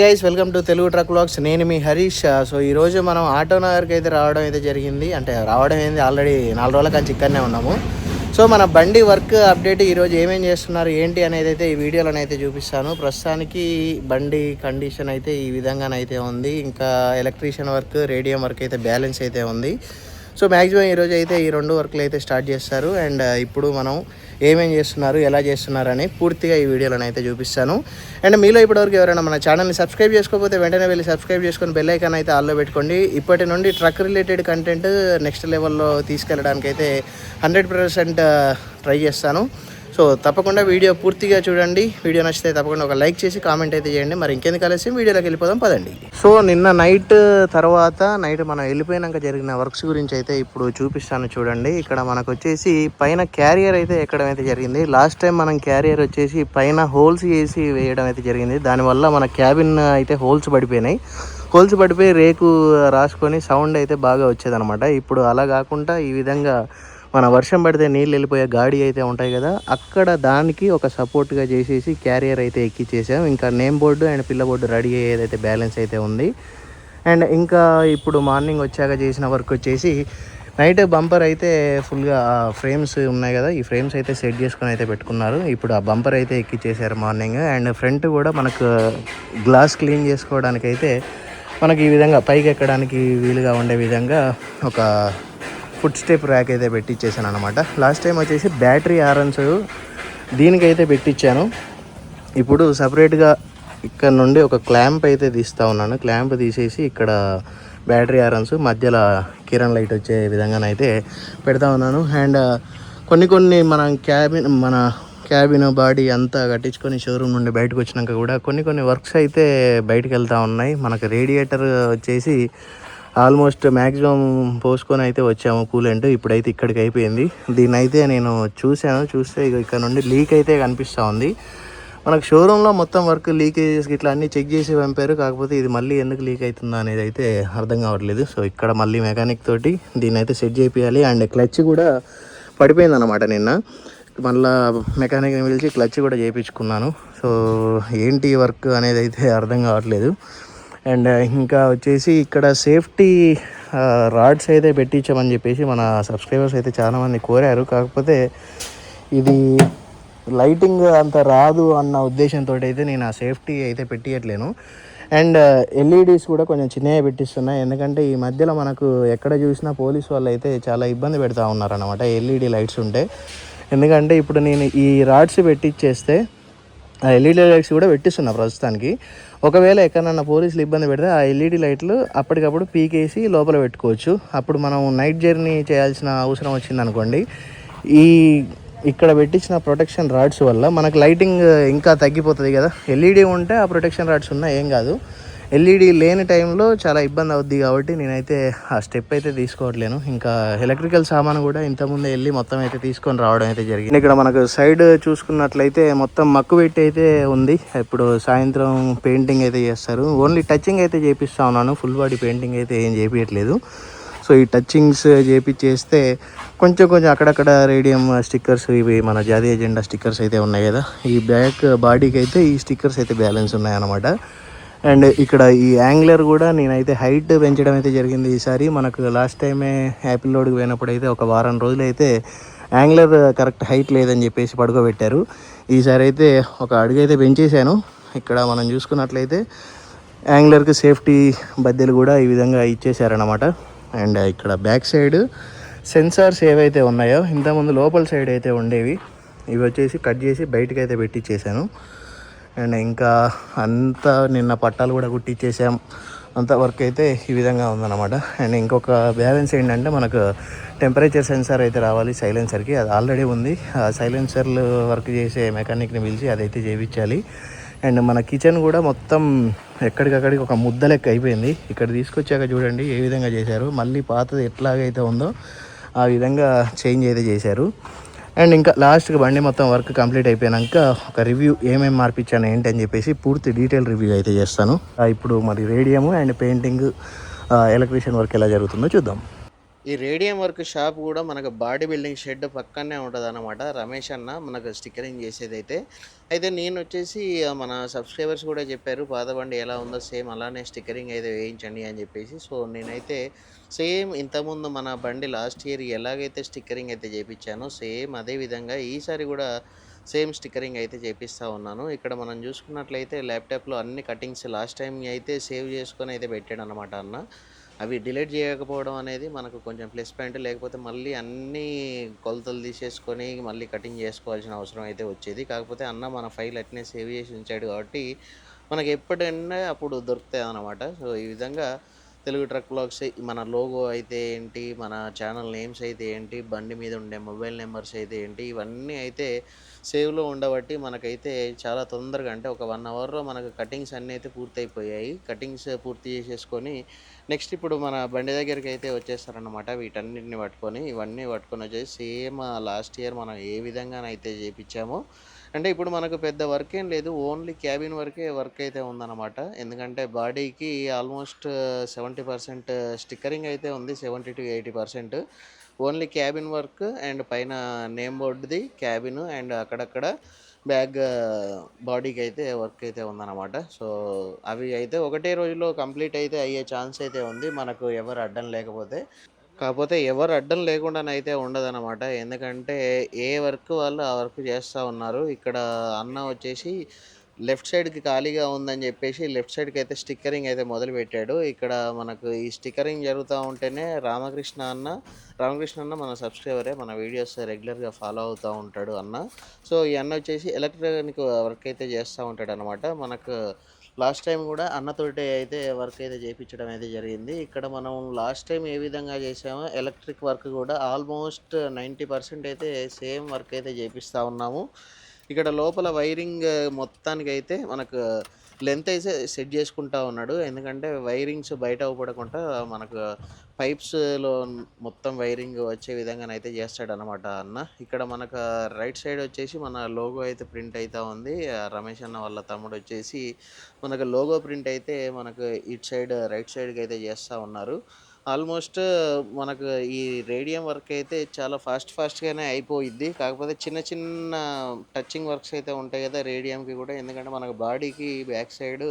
Guys welcome to Telugu truck blogs నేను మీ Harish. Uh, so ఈ రోజు మనం ఆటో నగర్కి అయితే రావడం అయితే జరిగింది. అంటే రావడం ఏంది? ఆల్రెడీ నాలుగు రోజుల కంచి ఇక్కడనే ఉన్నాము. సో మన బండి వర్క్ అప్డేట్ ఈరోజు ఏమేం చేస్తున్నారు? ఏంటి అనేది అయితే ఈ వీడియోలోనే అయితే చూపిస్తాను. ప్రస్తుతానికి బండి కండిషన్ అయితే ఈ విధంగానైతే ఉంది. ఇంకా ఎలక్ట్రీషియన్ వర్క్ రేడియం వర్క్ అయితే బ్యాలెన్స్ అయితే ఉంది. సో మ్యాక్సిమం ఈరోజు అయితే ఈ రెండు వర్క్లు అయితే స్టార్ట్ చేస్తారు. అండ్ uh, ఇప్పుడు మనం ఏమేం చేస్తున్నారు ఎలా చేస్తున్నారు అని పూర్తిగా ఈ వీడియోలో అయితే చూపిస్తాను. అండ్ మీలో ఇప్పటివరకు ఎవరైనా మన ఛానల్ని సబ్స్క్రైబ్ చేసుకోకపోతే వెంటనే వెళ్ళి సబ్స్క్రైబ్ చేసుకొని బెల్ ఐకాన్ అయితే ఆల్లో పెట్టుకోండి. ఇప్పటి నుండి ట్రక్ రిలేటెడ్ కంటెంట్ నెక్స్ట్ లెవెల్లో తీసుకెళ్ళడానికి అయితే హండ్రెడ్ పర్సెంట్ ట్రై చేస్తాను. సో తప్పకుండా వీడియో పూర్తిగా చూడండి. వీడియో నచ్చితే తప్పకుండా ఒక లైక్ చేసి కామెంట్ అయితే చేయండి. మరి ఇంకెందుకు కలిసి వీడియోలోకి వెళ్ళిపోదాం పదండి. సో నిన్న నైట్ తర్వాత నైట్ మనం వెళ్ళిపోయినాక జరిగిన వర్క్స్ గురించి అయితే ఇప్పుడు చూపిస్తాను చూడండి. ఇక్కడ మనకు వచ్చేసి పైన క్యారియర్ అయితే ఎక్కడం అయితే జరిగింది. లాస్ట్ టైం మనం క్యారియర్ వచ్చేసి పైన హోల్స్ చేసి వేయడం అయితే జరిగింది. దానివల్ల మన క్యాబిన్ అయితే హోల్స్ పడిపోయినాయి. హోల్స్ పడిపోయి రేకు రాసుకొని సౌండ్ అయితే బాగా వచ్చేదనమాట ఇప్పుడు అలా కాకుండా ఈ విధంగా మన వర్షం పడితే నీళ్ళు వెళ్ళిపోయే గాడి అయితే ఉంటాయి కదా అక్కడ దానికి ఒక సపోర్ట్గా చేసేసి క్యారియర్ అయితే ఎక్కిచ్చేసాం. ఇంకా నేమ్ బోర్డు అండ్ పిల్ల బోర్డు రెడీ అయ్యేదైతే బ్యాలెన్స్ అయితే ఉంది. అండ్ ఇంకా ఇప్పుడు మార్నింగ్ వచ్చాక చేసిన వర్క్ వచ్చేసి నైట్ బంపర్ అయితే ఫుల్గా ఫ్రేమ్స్ ఉన్నాయి కదా ఈ ఫ్రేమ్స్ అయితే సెట్ చేసుకొని అయితే పెట్టుకున్నారు. ఇప్పుడు ఆ బంపర్ అయితే ఎక్కిచ్చేసారు మార్నింగ్ అండ్ ఫ్రంట్ కూడా మనకు గ్లాస్ క్లీన్ చేసుకోవడానికి అయితే మనకి ఈ విధంగా పైకి ఎక్కడానికి వీలుగా ఉండే విధంగా ఒక ఫుడ్ స్టెప్ ర్యాక్ అయితే పెట్టించేసాను అనమాట లాస్ట్ టైం వచ్చేసి బ్యాటరీ ఆరన్స్ దీనికైతే పెట్టించాను ఇప్పుడు సపరేట్గా ఇక్కడ నుండి ఒక క్లాంప్ అయితే తీస్తూ ఉన్నాను. క్లాంప్ తీసేసి ఇక్కడ బ్యాటరీ ఆరన్స్ మధ్యలో కిరణ్ లైట్ వచ్చే విధంగానైతే పెడతా ఉన్నాను. అండ్ uh, కొన్ని కొన్ని మన క్యాబిన్ మన క్యాబిన్ బాడీ అంతా కట్టించుకొని షోరూమ్ నుండి బయటకు వచ్చినాక కూడా కొన్ని కొన్ని వర్క్స్ అయితే బయటకు వెళ్తూ ఉన్నాయి. మనకు రేడియేటర్ వచ్చేసి ఆల్మోస్ట్ మ్యాక్సిమం పోసుకొని అయితే వచ్చాము కూలెంట్. ఇప్పుడైతే ఇక్కడికి అయిపోయింది. దీన్ని అయితే నేను చూశాను. చూస్తే ఇక ఇక్కడ నుండి లీక్ అయితే కనిపిస్తూ ఉంది. మనకు షోరూంలో మొత్తం వర్క్ లీకేజెస్ ఇట్లా అన్నీ చెక్ చేసి పంపారు. కాకపోతే ఇది మళ్ళీ ఎందుకు లీక్ అవుతుందో అనేది అయితే అర్థం కావట్లేదు. సో ఇక్కడ మళ్ళీ మెకానిక్ తోటి దీన్ని అయితే సెట్ చేయాలి అండ్ క్లచ్ కూడా పడిపోయింది అనమాట నిన్న. మళ్ళా మెకానిక్ని పిలిచి క్లచ్ కూడా చేయించుకున్నాను సో ఏంటి వర్క్ అనేది అయితే అర్థం కావట్లేదు. అండ్ ఇంకా వచ్చేసి ఇక్కడ సేఫ్టీ రాడ్స్ అయితే పెట్టించామని చెప్పేసి మన సబ్స్క్రైబర్స్ అయితే చాలామంది కోరారు. కాకపోతే ఇది లైటింగ్ అంత రాదు అన్న ఉద్దేశంతో అయితే నేను ఆ సేఫ్టీ అయితే పెట్టియట్లేను. అండ్ ఎల్ఈడీస్ కూడా కొంచెం చిన్నగా పెట్టిస్తున్నా. ఎందుకంటే ఈ మధ్యలో మనకు ఎక్కడ చూసినా పోలీస్ వాళ్ళు అయితే చాలా ఇబ్బంది పెడతా ఉన్నారనమాట ఎల్ఈడి లైట్స్ ఉంటే. ఎందుకంటే ఇప్పుడు నేను ఈ రాడ్స్ పెట్టించేస్తే ఆ ఎల్ఈడి లైట్స్ కూడా పెట్టిస్తున్నా ప్రస్తుతానికి. ఒకవేళ ఎక్కడన్నా పోలీసులు ఇబ్బంది పెడితే ఆ ఎల్ఈడి లైట్లు అప్పటికప్పుడు పీకేసి లోపల పెట్టుకోవచ్చు. అప్పుడు మనం నైట్ జర్నీ చేయాల్సిన అవసరం వచ్చిందనుకోండి. ఈ ఇక్కడ పెట్టించిన ప్రొటెక్షన్ రాడ్స్ వల్ల మనకు లైటింగ్ ఇంకా తగ్గిపోతుంది కదా. ఎల్ఈడి ఉంటే ఆ ప్రొటెక్షన్ రాడ్స్ ఉన్నా ఏం కాదు. ఎల్ఈడి లేని టైంలో చాలా ఇబ్బంది అవుద్ది కాబట్టి నేనైతే ఆ స్టెప్ అయితే తీసుకోవట్లేను. ఇంకా ఎలక్ట్రికల్ సామాన్ కూడా ఇంతకుముందే వెళ్ళి మొత్తం అయితే తీసుకొని రావడం అయితే జరిగింది. ఇక్కడ మనకు సైడ్ చూసుకున్నట్లయితే మొత్తం మక్కు పెట్టి అయితే ఉంది. ఇప్పుడు సాయంత్రం పెయింటింగ్ అయితే చేస్తారు. ఓన్లీ టచింగ్ అయితే చేపిస్తా ఉన్నాను. ఫుల్ బాడీ పెయింటింగ్ అయితే ఏం చేపించట్లేదు సో ఈ టచ్చింగ్స్ చేపించేస్తే కొంచెం కొంచెం అక్కడక్కడ రేడియం స్టిక్కర్స్ ఇవి మన జాతీయ జెండా స్టిక్కర్స్ అయితే ఉన్నాయి కదా. ఈ బ్యాక్ బాడీకి అయితే ఈ స్టిక్కర్స్ అయితే బ్యాలెన్స్ ఉన్నాయన్నమాట. అండ్ ఇక్కడ ఈ యాంగ్లర్ కూడా నేనైతే హైట్ పెంచడం అయితే జరిగింది ఈసారి. మనకు లాస్ట్ టైమే యాపిల్ లోడ్కి పోయినప్పుడు అయితే ఒక వారం రోజులు అయితే యాంగ్లర్ కరెక్ట్ హైట్ లేదని చెప్పేసి పడుకోబెట్టారు. ఈసారి అయితే ఒక అడుగు అయితే పెంచేశాను. ఇక్కడ మనం చూసుకున్నట్లయితే యాంగ్లర్కి సేఫ్టీ బద్దెలు కూడా ఈ విధంగా ఇచ్చేసారనమాట అండ్ ఇక్కడ బ్యాక్ సైడ్ సెన్సార్స్ ఏవైతే ఉన్నాయో ఇంతకుముందు లోపల సైడ్ అయితే ఉండేవి ఇవి వచ్చేసి కట్ చేసి బయటకు అయితే పెట్టించేసాను అండ్ ఇంకా అంతా నిన్న పట్టాలు కూడా కుట్టించేసాం అంత వర్క్ అయితే ఈ విధంగా ఉందన్నమాట. అండ్ ఇంకొక బ్యాలెన్స్ ఏంటంటే మనకు టెంపరేచర్ సెన్సార్ అయితే రావాలి సైలెన్సర్కి. అది ఆల్రెడీ ఉంది. ఆ సైలెన్సర్లు వర్క్ చేసే మెకానిక్ని పిలిచి అదైతే చేయించాలి అండ్ మన కిచెన్ కూడా మొత్తం ఎక్కడికక్కడికి ఒక ముద్ద లెక్క అయిపోయింది. ఇక్కడ తీసుకొచ్చాక చూడండి ఏ విధంగా చేశారు. మళ్ళీ పాతది ఎట్లాగైతే ఉందో ఆ విధంగా చేంజ్ అయితే చేశారు. అండ్ ఇంకా లాస్ట్కి బండి మొత్తం వర్క్ కంప్లీట్ అయిపోయాక ఒక రివ్యూ ఏమేమి మార్పించాను ఏంటి అని చెప్పేసి పూర్తి డీటెయిల్ రివ్యూ అయితే చేస్తాను. ఇప్పుడు మరి radium and painting electrician work ఎలా జరుగుతుందో చూద్దాం. ఈ రేడియం వర్క్ షాప్ కూడా మనకు బాడీ బిల్డింగ్ షెడ్ పక్కనే ఉంటుంది అనమాట రమేష్ అన్న మనకు స్టిక్కరింగ్ చేసేది అయితే అయితే నేను వచ్చేసి మన సబ్స్క్రైబర్స్ కూడా చెప్పారు పాత బండి ఎలా ఉందో సేమ్ అలానే స్టిక్కరింగ్ అయితే వేయించండి అని చెప్పేసి. సో నేనైతే సేమ్ ఇంతకుముందు మన బండి లాస్ట్ ఇయర్ ఎలాగైతే స్టిక్కరింగ్ అయితే చేయించానో సేమ్ అదే విధంగా ఈసారి కూడా సేమ్ స్టిక్కరింగ్ అయితే చేపిస్తూ ఉన్నాను. ఇక్కడ మనం చూసుకున్నట్లయితే ల్యాప్టాప్లో అన్ని కటింగ్స్ లాస్ట్ టైం అయితే సేవ్ చేసుకొని అయితే పెట్టాడు అనమాట అన్న. అవి డిలీట్ చేయకపోవడం అనేది మనకు కొంచెం ప్లస్ పాయింట్. లేకపోతే మళ్ళీ అన్ని కొలతలు తీసేసుకొని మళ్ళీ కటింగ్ చేసుకోవాల్సిన అవసరం అయితే వచ్చేది. కాకపోతే అన్న మన ఫైల్ అట్నే సేవ్ చేసి ఉంచాడు కాబట్టి మనకి ఎప్పుడైనా అప్పుడు దొరుకుతాయి అన్నమాట. సో ఈ విధంగా తెలుగు ట్రక్ బ్లాగ్స్ మన లోగో అయితే ఏంటి మన ఛానల్ నేమ్స్ అయితే ఏంటి బండి మీద ఉండే మొబైల్ నెంబర్స్ అయితే ఏంటి ఇవన్నీ అయితే సేవ్లో ఉండబట్టి మనకైతే చాలా తొందరగా అంటే ఒక వన్ అవర్లో మనకు కటింగ్స్ అన్నీ అయితే పూర్తయిపోయాయి. కటింగ్స్ పూర్తి చేసేసుకొని నెక్స్ట్ ఇప్పుడు మన బండి దగ్గరికి అయితే వచ్చేస్తారనమాట వీటన్నిటిని పట్టుకొని ఇవన్నీ పట్టుకొని వచ్చేసి సేమ్ లాస్ట్ ఇయర్ మనం ఏ విధంగానైతే చేపించామో. అంటే ఇప్పుడు మనకు పెద్ద వర్క్ ఏం లేదు ఓన్లీ క్యాబిన్ వరకే వర్క్ అయితే ఉందన్నమాట. ఎందుకంటే బాడీకి ఆల్మోస్ట్ సెవెంటీ పర్సెంట్ స్టిక్కరింగ్ అయితే ఉంది seventy to eighty percent. Only cabin work and పైన నేమ్ బోర్డుది క్యాబిన్ అండ్ అక్కడక్కడ బ్యాగ్ బాడీకి అయితే వర్క్ అయితే ఉందన్నమాట. సో అవి అయితే ఒకటే రోజులో కంప్లీట్ అయితే అయ్యే ఛాన్స్ అయితే ఉంది. మనకు ఎవరు అడ్డం లేకపోతే. కాకపోతే ఎవరు అడ్డం లేకుండానైతే ఉండదన్నమాట. ఎందుకంటే ఏ వర్క్ వాళ్ళు ఆ వర్క్ చేస్తూ ఉన్నారు. ఇక్కడ అన్న వచ్చేసి లెఫ్ట్ సైడ్కి ఖాళీగా ఉందని చెప్పేసి లెఫ్ట్ సైడ్కి అయితే స్టిక్కరింగ్ అయితే మొదలు పెట్టాడు ఇక్కడ మనకు ఈ స్టిక్కరింగ్ జరుగుతూ ఉంటేనే రామకృష్ణ అన్న రామకృష్ణ అన్న మన సబ్స్క్రైబరే మన వీడియోస్ రెగ్యులర్గా ఫాలో అవుతూ ఉంటాడు అన్న. సో ఈ అన్న వచ్చేసి ఎలక్ట్రానిక్ వర్క్ అయితే చేస్తూ ఉంటాడు అనమాట మనకు లాస్ట్ టైం కూడా అన్నతోటి అయితే వర్క్ అయితే చేయించడం అయితే జరిగింది. ఇక్కడ మనం లాస్ట్ టైం ఏ విధంగా చేసామో ఎలక్ట్రిక్ వర్క్ కూడా ఆల్మోస్ట్ నైంటీ పర్సెంట్ అయితే సేమ్ వర్క్ అయితే చేపిస్తూ ఉన్నాము. ఇక్కడ లోపల వైరింగ్ మొత్తానికి అయితే మనకు లెంత్ అయితే సెట్ చేసుకుంటా ఉన్నాడు. ఎందుకంటే వైరింగ్స్ బయట అవ్వకుండా మనకు పైప్స్లో మొత్తం వైరింగ్ వచ్చే విధంగానైతే చేస్తాడు అనమాట అన్న. ఇక్కడ మనకు రైట్ సైడ్ వచ్చేసి మన లోగో అయితే ప్రింట్ అవుతా ఉంది. ఆ రమేష్ అన్న వాళ్ళ తమ్ముడు వచ్చేసి మనకు లోగో ప్రింట్ అయితే మనకు ఇటు సైడ్ రైట్ సైడ్కి అయితే చేస్తూ ఉన్నారు. ఆల్మోస్ట్ మనకు ఈ రేడియం వర్క్ అయితే చాలా ఫాస్ట్ ఫాస్ట్గానే అయిపోయిద్ది. కాకపోతే చిన్న చిన్న టచింగ్ వర్క్స్ అయితే ఉంటాయి కదా రేడియంకి కూడా. ఎందుకంటే మనకు బాడీకి బ్యాక్ సైడ్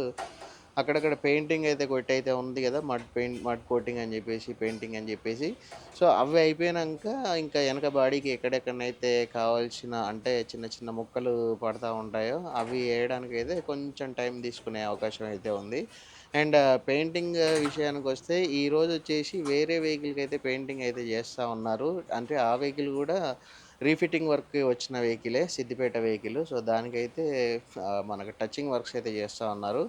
అక్కడక్కడ పెయింటింగ్ అయితే కొట్టి అయితే ఉంది కదా. మడ్ పెయింట్ మడ్ కోటింగ్ అని చెప్పేసి పెయింటింగ్ అని చెప్పేసి. సో అవి అయిపోయాక ఇంకా వెనక బాడీకి ఎక్కడెక్కడనైతే కావాల్సిన అంటే చిన్న చిన్న ముక్కలు పడతా ఉంటాయో అవి వేయడానికి అయితే కొంచెం టైం తీసుకునే అవకాశం అయితే ఉంది. అండ్ పెయింటింగ్ విషయానికి వస్తే ఈ రోజు వచ్చేసి వేరే వెహికల్కి అయితే పెయింటింగ్ అయితే చేస్తూ ఉన్నారు. అంటే ఆ వెహికల్ కూడా రీఫిట్టింగ్ వర్క్ వచ్చిన వెహికలే సిద్దిపేట వెహికల్. సో దానికైతే మనకు టచింగ్ వర్క్స్ అయితే చేస్తూ ఉన్నారు.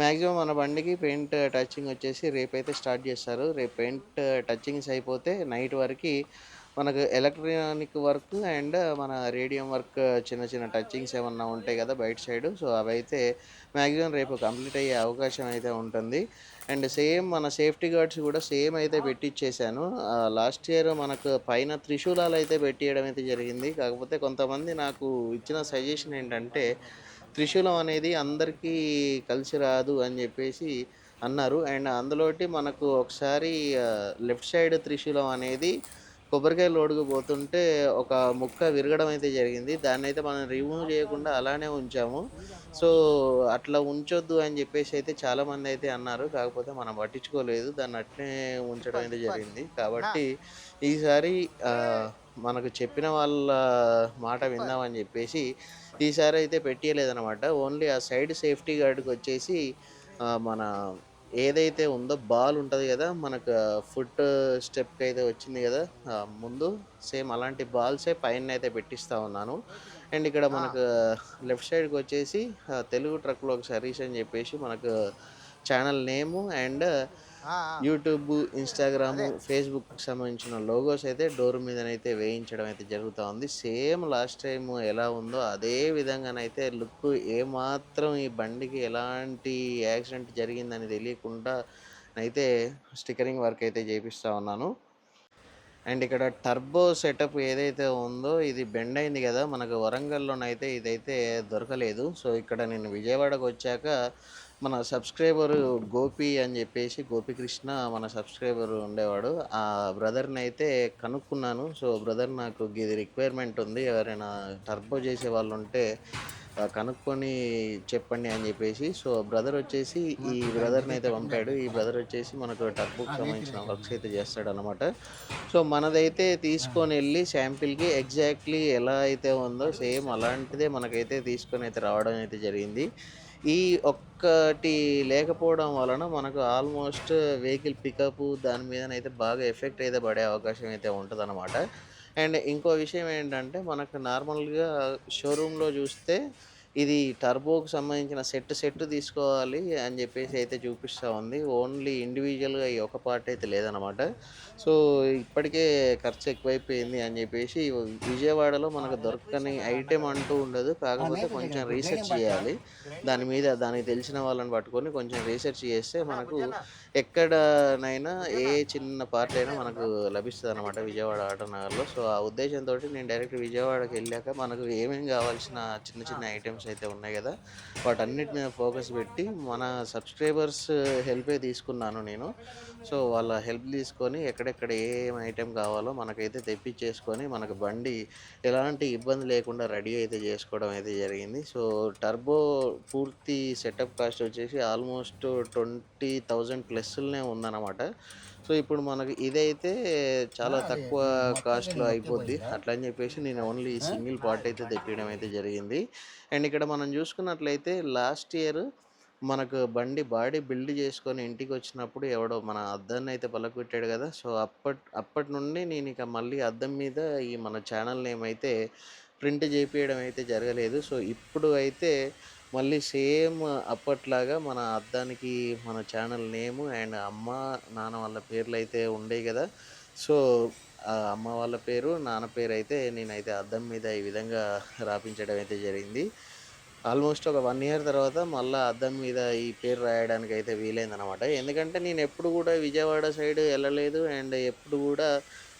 మ్యాక్సిమం మన బండికి పెయింట్ టచింగ్ వచ్చేసి రేపైతే స్టార్ట్ చేస్తారు. రేపు పెయింట్ టచింగ్స్ అయిపోతే నైట్ వరకు మనకు ఎలక్ట్రానిక్ వర్క్ అండ్ మన రేడియం వర్క్ చిన్న చిన్న టచింగ్స్ ఏమన్నా ఉంటాయి కదా బయట సైడ్. సో అవైతే మ్యాక్సిమం రేపు కంప్లీట్ అయ్యే అవకాశం అయితే ఉంటుంది. అండ్ సేమ్ మన సేఫ్టీ గార్డ్స్ కూడా సేమ్ అయితే పెట్టించేశాను లాస్ట్ ఇయర్ మనకు పైన త్రిశూలాలు అయితే పెట్టియడం అయితే జరిగింది. కాకపోతే కొంతమంది నాకు ఇచ్చిన సజెషన్ ఏంటంటే త్రిశూలం అనేది అందరికీ కలిసి రాదు అని చెప్పేసి అన్నారు. అండ్ అందులోటి మనకు ఒకసారి లెఫ్ట్ సైడ్ త్రిశూలం అనేది కొబ్బరికాయ లోడుకు పోతుంటే ఒక ముక్క విరగడం అయితే జరిగింది. దాన్ని అయితే మనం రిమూవ్ చేయకుండా అలానే ఉంచాము. సో అట్లా ఉంచొద్దు అని చెప్పేసి అయితే చాలామంది అయితే అన్నారు. కాకపోతే మనం పట్టించుకోలేదు. దాన్ని అట్నే ఉంచడం అయితే జరిగింది. కాబట్టి ఈసారి మనకు చెప్పిన వాళ్ళ మాట విందామని చెప్పేసి ఈసారి అయితే పెట్టియలేదన్నమాట. ఓన్లీ ఆ సైడ్ సేఫ్టీ గార్డ్కి వచ్చేసి మన ఏదైతే ఉందో బాల్ ఉంటుంది కదా మనకు ఫుట్ స్టెప్కి అయితే వచ్చింది కదా ముందు సేమ్ అలాంటి బాల్సే పైన అయితే పెట్టిస్తూ ఉన్నాను. అండ్ ఇక్కడ మనకు లెఫ్ట్ సైడ్కి వచ్చేసి తెలుగు ట్రక్లో ఒక సర్వీస్ అని చెప్పేసి మనకు channel name and YouTube Instagram Facebook సంబంధించిన లోగోస్ అయితే డోర్ మీదనైతే వేయించడం అయితే జరుగుతూ ఉంది. సేమ్ లాస్ట్ టైం ఎలా ఉందో అదే విధంగానైతే లుక్ ఏమాత్రం ఈ బండికి ఎలాంటి యాక్సిడెంట్ జరిగిందని తెలియకుండా అయితే స్టిక్కరింగ్ వర్క్ అయితే చేపిస్తూ ఉన్నాను. అండ్ ఇక్కడ టర్బో సెటప్ ఏదైతే ఉందో ఇది బెండ్ అయింది కదా మనకు వరంగల్లోనైతే ఇదైతే దొరకలేదు. సో ఇక్కడ నేను విజయవాడకు వచ్చాక మన సబ్స్క్రైబర్ గోపి అని చెప్పేసి గోపికృష్ణ మన సబ్స్క్రైబర్ ఉండేవాడు. ఆ బ్రదర్ని అయితే కనుక్కున్నాను. సో బ్రదర్ నాకు ఇది రిక్వైర్మెంట్ ఉంది. ఎవరైనా టర్బో చేసే వాళ్ళు ఉంటే కనుక్కొని చెప్పండి అని చెప్పేసి. సో బ్రదర్ వచ్చేసి ఈ బ్రదర్ని అయితే పంపాడు. ఈ బ్రదర్ వచ్చేసి మనకు టర్బోకి సంబంధించిన వర్క్స్ అయితే చేస్తాడు అనమాట సో మనదైతే తీసుకొని వెళ్ళి శాంపిల్కి ఎగ్జాక్ట్లీ ఎలా అయితే ఉందో సేమ్ అలాంటిదే మనకైతే తీసుకొని అయితే రావడం అయితే జరిగింది. ఈ ఒక్కటి లేకపోవడం వలన మనకు ఆల్మోస్ట్ వెహికల్ పికప్ దాని మీదనైతే బాగా ఎఫెక్ట్ అయితే పడే అవకాశం అయితే ఉంటుంది అండ్ ఇంకో విషయం ఏంటంటే మనకు నార్మల్గా షోరూంలో చూస్తే ఇది టర్బోకి సంబంధించిన సెట్ సెట్ తీసుకోవాలి అని చెప్పేసి అయితే చూపిస్తూ ఉంది. ఓన్లీ ఇండివిజువల్గా ఈ ఒక పార్ట్ అయితే లేదనమాట సో ఇప్పటికే ఖర్చు ఎక్కువైపోయింది అని చెప్పేసి విజయవాడలో మనకు దొరకని ఐటెం అంటూ ఉండదు. కాకపోతే కొంచెం రీసెర్చ్ చేయాలి. దాని మీద దానికి తెలిసిన వాళ్ళని పట్టుకొని కొంచెం రీసెర్చ్ చేస్తే మనకు ఎక్కడనైనా ఏ చిన్న పార్ట్ అయినా మనకు లభిస్తుంది అనమాట విజయవాడ ఆటనగర్లో. సో ఆ ఉద్దేశంతో నేను డైరెక్ట్ విజయవాడకి వెళ్ళాక మనకు ఏమేమి కావాల్సిన చిన్న చిన్న ఐటమ్స్ అయితే ఉన్నాయి కదా. వాటన్నిటి మీద ఫోకస్ పెట్టి మన సబ్స్క్రైబర్స్ హెల్పే తీసుకున్నాను నేను. సో వాళ్ళ హెల్ప్ తీసుకొని ఎక్కడెక్కడ ఏం ఐటెం కావాలో మనకైతే తెప్పించేసుకొని మనకు బండి ఎలాంటి ఇబ్బంది లేకుండా రెడీ అయితే చేసుకోవడం అయితే జరిగింది. సో టర్బో పూర్తి సెటప్ కాస్ట్ వచ్చేసి ఆల్మోస్ట్ ట్వంటీ థౌజండ్ ప్లస్లోనే ఉందన్నమాట. సో ఇప్పుడు మనకి ఇదైతే చాలా తక్కువ కాస్ట్లో అయిపోద్ది. అట్లా అని చెప్పేసి నేను ఓన్లీ సింగిల్ పార్ట్ అయితే తెప్పించడం అయితే జరిగింది. అండ్ ఇక్కడ మనం చూసుకున్నట్లయితే లాస్ట్ ఇయర్ మనకు బండి బాడీ బిల్డ్ చేసుకొని ఇంటికి వచ్చినప్పుడు ఎవడో మన అద్దాన్ని అయితే పలకొట్టాడు కదా. సో అప్పటి అప్పటి నుండి నేను ఇక మళ్ళీ అద్దం మీద ఈ మన ఛానల్ నేమ్ అయితే ప్రింట్ చేపించడం అయితే జరగలేదు. సో ఇప్పుడు అయితే మళ్ళీ సేమ్ అప్పట్లాగా మన అద్దానికి మన ఛానల్ నేము అండ్ అమ్మ నాన్న వాళ్ళ పేర్లు అయితే ఉండేవి కదా. సో ఆ అమ్మ వాళ్ళ పేరు నాన్న పేరు అయితే నేనైతే అద్దం మీద ఈ విధంగా రాపించడం అయితే జరిగింది. ఆల్మోస్ట్ ఒక వన్ ఇయర్ తర్వాత మళ్ళీ అద్దం మీద ఈ పేరు రాయడానికి అయితే వీలైందనమాట ఎందుకంటే నేను ఎప్పుడు కూడా విజయవాడ సైడ్ వెళ్ళలేదు అండ్ ఎప్పుడు కూడా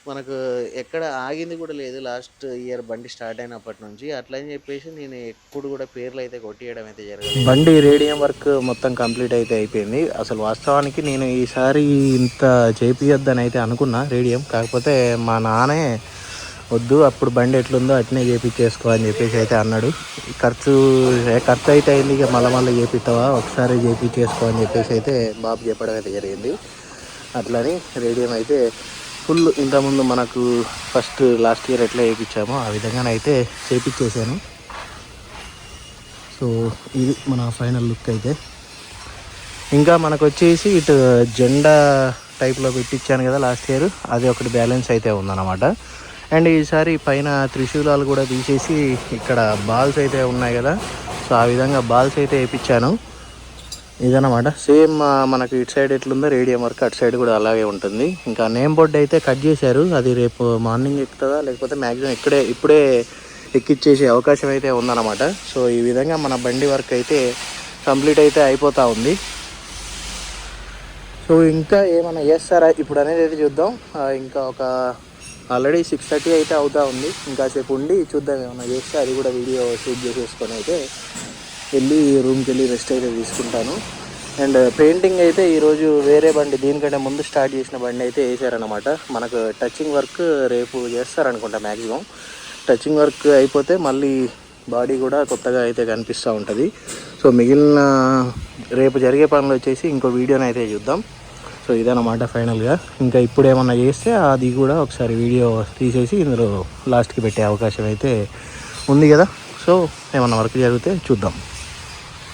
మనకు ఎక్కడ ఆగింది కూడా లేదు. లాస్ట్ ఇయర్ బండి స్టార్ట్ అయినప్పటి నుంచి. అట్లా అని చెప్పేసి నేను ఎప్పుడు కూడా పేర్లు అయితే కొట్టియడం అయితే జరిగింది బండి రేడియం వర్క్ మొత్తం కంప్లీట్ అయితే అయిపోయింది. అసలు వాస్తవానికి నేను ఈసారి ఇంత చేపియొద్దని అయితే అనుకున్నా రేడియం. కాకపోతే మా నాన్నే వద్దు అప్పుడు బండి ఎట్లుందో అట్నే చేపించేసుకో అని చెప్పేసి అయితే అన్నాడు. ఖర్చు ఖర్చు అయితే అయింది ఇక మళ్ళీ మళ్ళీ చేపిస్తావా ఒకసారి చేపించేసుకో అని చెప్పేసి అయితే బాబు చెప్పడం అయితే జరిగింది. అట్లని రేడియం అయితే ఫుల్ ఇంతకుముందు మనకు ఫస్ట్ లాస్ట్ ఇయర్ ఎట్లా చేయించామో ఆ విధంగానైతే చేపించేసాను సో ఇది మన ఫైనల్ లుక్ అయితే. ఇంకా మనకు వచ్చేసి ఇటు జెండా టైప్లో పెట్టించాను కదా లాస్ట్ ఇయర్. అది ఒకటి బ్యాలెన్స్ అయితే ఉందన్నమాట. అండ్ ఈసారి పైన త్రిశూలాలు కూడా తీసేసి ఇక్కడ బాల్స్ అయితే ఉన్నాయి కదా. సో ఆ విధంగా బాల్స్ అయితే వేయించాను. ఇదన్నమాట. సేమ్ మనకి ఇటు సైడ్ ఎట్లుందో రేడియం వర్క్ అటు సైడ్ కూడా అలాగే ఉంటుంది. ఇంకా నేమ్ బోర్డ్ అయితే కట్ చేశారు. అది రేపు మార్నింగ్ ఎక్కుతుందా లేకపోతే మ్యాక్సిమం ఇక్కడే ఇప్పుడే ఎక్కిచ్చేసే అవకాశం అయితే ఉందన్నమాట. సో ఈ విధంగా మన బండి వర్క్ అయితే కంప్లీట్ అయితే అయిపోతూ ఉంది. సో ఇంకా ఏమైనా చేస్తారా? ఇప్పుడు అనేది అయితే చూద్దాం. ఇంకా ఒక ఆల్రెడీ సిక్స్ థర్టీ అయితే అవుతూ ఉంది. ఇంకాసేపు ఉండి చూద్దాం ఏమైనా చేస్తే అది కూడా వీడియో షూట్ చేసేసుకొని అయితే. వెళ్ళి రూమ్కి వెళ్ళి రెస్ట్ అయితే తీసుకుంటాను. అండ్ పెయింటింగ్ అయితే ఈరోజు వేరే బండి దీనికంటే ముందు స్టార్ట్ చేసిన బండి అయితే వేసారనమాట మనకు టచింగ్ వర్క్ రేపు చేస్తారనుకుంటా మ్యాక్సిమం టచింగ్ వర్క్ అయిపోతే మళ్ళీ బాడీ కూడా కొత్తగా అయితే కనిపిస్తూ ఉంటుంది. సో మిగిలిన రేపు జరిగే పనులు వచ్చేసి ఇంకో వీడియోని అయితే చూద్దాం. సో ఇదన్నమాట ఫైనల్గా. ఇంకా ఇప్పుడు ఏమన్నా చేస్తే అది కూడా ఒకసారి వీడియో తీసేసి ఇందులో లాస్ట్కి పెట్టే అవకాశం అయితే ఉంది కదా. సో ఏమన్నా వర్క్ జరిగితే చూద్దాం.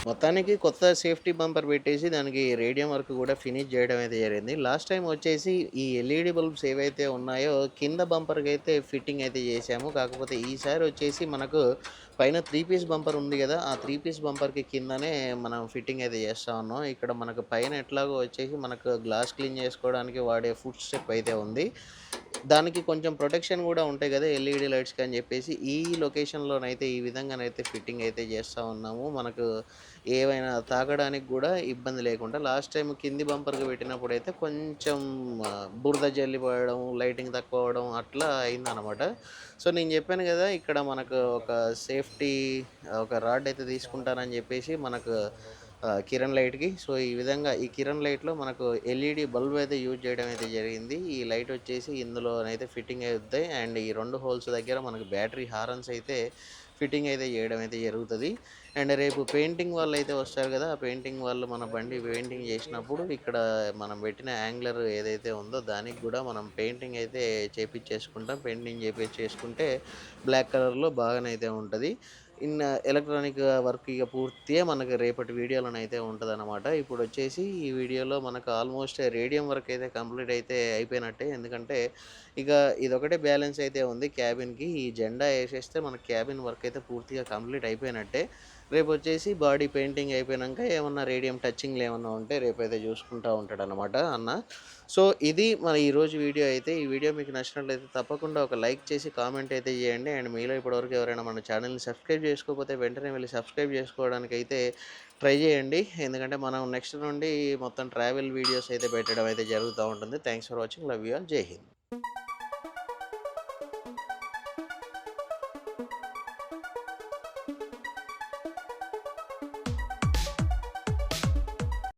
మొత్తానికి కొత్త సేఫ్టీ బంపర్ పెట్టేసి దానికి రేడియం వర్క్ కూడా ఫినిష్ చేయడం అయితే జరిగింది. లాస్ట్ టైం వచ్చేసి ఈ ఎల్ఈడి బల్బ్స్ ఏవైతే ఉన్నాయో కింద బంపర్కి అయితే ఫిట్టింగ్ అయితే చేసాము కాకపోతే ఈసారి వచ్చేసి మనకు పైన త్రీ పీస్ బంపర్ ఉంది కదా ఆ త్రీ పీస్ బంపర్కి కిందనే మనం ఫిట్టింగ్ అయితే చేస్తా ఉన్నాం. ఇక్కడ మనకు పైన ఎట్లాగో వచ్చేసి మనకు గ్లాస్ క్లీన్ చేసుకోవడానికి వాడే ఫుడ్ స్టెప్ అయితే ఉంది. దానికి కొంచెం ప్రొటెక్షన్ కూడా ఉంటాయి కదా ఎల్ఈడి లైట్స్కి అని చెప్పేసి ఈ లొకేషన్లోనైతే ఈ విధంగానైతే ఫిట్టింగ్ అయితే చేస్తూ ఉన్నాము. మనకు ఏవైనా తాగడానికి కూడా ఇబ్బంది లేకుండా లాస్ట్ టైం కింది బంపర్కి పెట్టినప్పుడు అయితే కొంచెం బురద జల్లి లైటింగ్ తక్కువ అవడం అట్లా అయిందనమాట సో నేను చెప్పాను కదా ఇక్కడ మనకు ఒక సేఫ్టీ ఒక రాడ్ అయితే తీసుకుంటానని చెప్పేసి మనకు కిరణ్ లైట్కి. సో ఈ విధంగా ఈ కిరణ్ లైట్లో మనకు ఎల్ఈడి బల్బ్ అయితే యూజ్ చేయడం అయితే జరిగింది. ఈ లైట్ వచ్చేసి ఇందులో అయితే ఫిట్టింగ్ అవుతాయి అండ్ ఈ రెండు హోల్స్ దగ్గర మనకు బ్యాటరీ హారన్స్ అయితే ఫిట్టింగ్ అయితే చేయడం అయితే జరుగుతుంది. అండ్ రేపు పెయింటింగ్ వాళ్ళు అయితే వస్తారు కదా ఆ పెయింటింగ్ వాళ్ళు మన బండి పెయింటింగ్ చేసినప్పుడు ఇక్కడ మనం పెట్టిన యాంగ్లర్ ఏదైతే ఉందో దానికి కూడా మనం పెయింటింగ్ అయితే చేపించేసుకుంటాం పెయింటింగ్ చేపించేసుకుంటే బ్లాక్ కలర్లో బాగానైతే ఉంటుంది. ఇన్ ఎలక్ట్రానిక్ వర్క్ ఇక పూర్తిగా మనకు రేపటి వీడియోలోనే అయితే ఉంటుంది అనమాట ఇప్పుడు వచ్చేసి ఈ వీడియోలో మనకు ఆల్మోస్ట్ రేడియం వర్క్ అయితే కంప్లీట్ అయితే అయిపోయినట్టే. ఎందుకంటే ఇక ఇదొకటే బ్యాలెన్స్ అయితే ఉంది. క్యాబిన్కి ఈ జెండా వేసేస్తే మన క్యాబిన్ వర్క్ అయితే పూర్తిగా కంప్లీట్ అయిపోయినట్టే. రేపు వచ్చేసి బాడీ పెయింటింగ్ అయిపోయాక ఏమన్నా రేడియం టచింగ్లు ఏమన్నా ఉంటే రేపైతే చూసుకుంటూ ఉంటాడు అనమాట అన్న. సో ఇది మన ఈరోజు వీడియో అయితే. ఈ వీడియో మీకు నచ్చినట్లయితే తప్పకుండా ఒక లైక్ చేసి కామెంట్ అయితే చేయండి. అండ్ మీలో ఇప్పటివరకు ఎవరైనా మన ఛానల్ని సబ్స్క్రైబ్ చేసుకోకపోతే వెంటనే వెళ్ళి సబ్స్క్రైబ్ చేసుకోవడానికి అయితే ట్రై చేయండి. ఎందుకంటే మనం నెక్స్ట్ నుండి మొత్తం ట్రావెల్ వీడియోస్ అయితే పెట్టడం అయితే జరుగుతూ ఉంటుంది. Thanks for watching. Love you all. Jai Hind.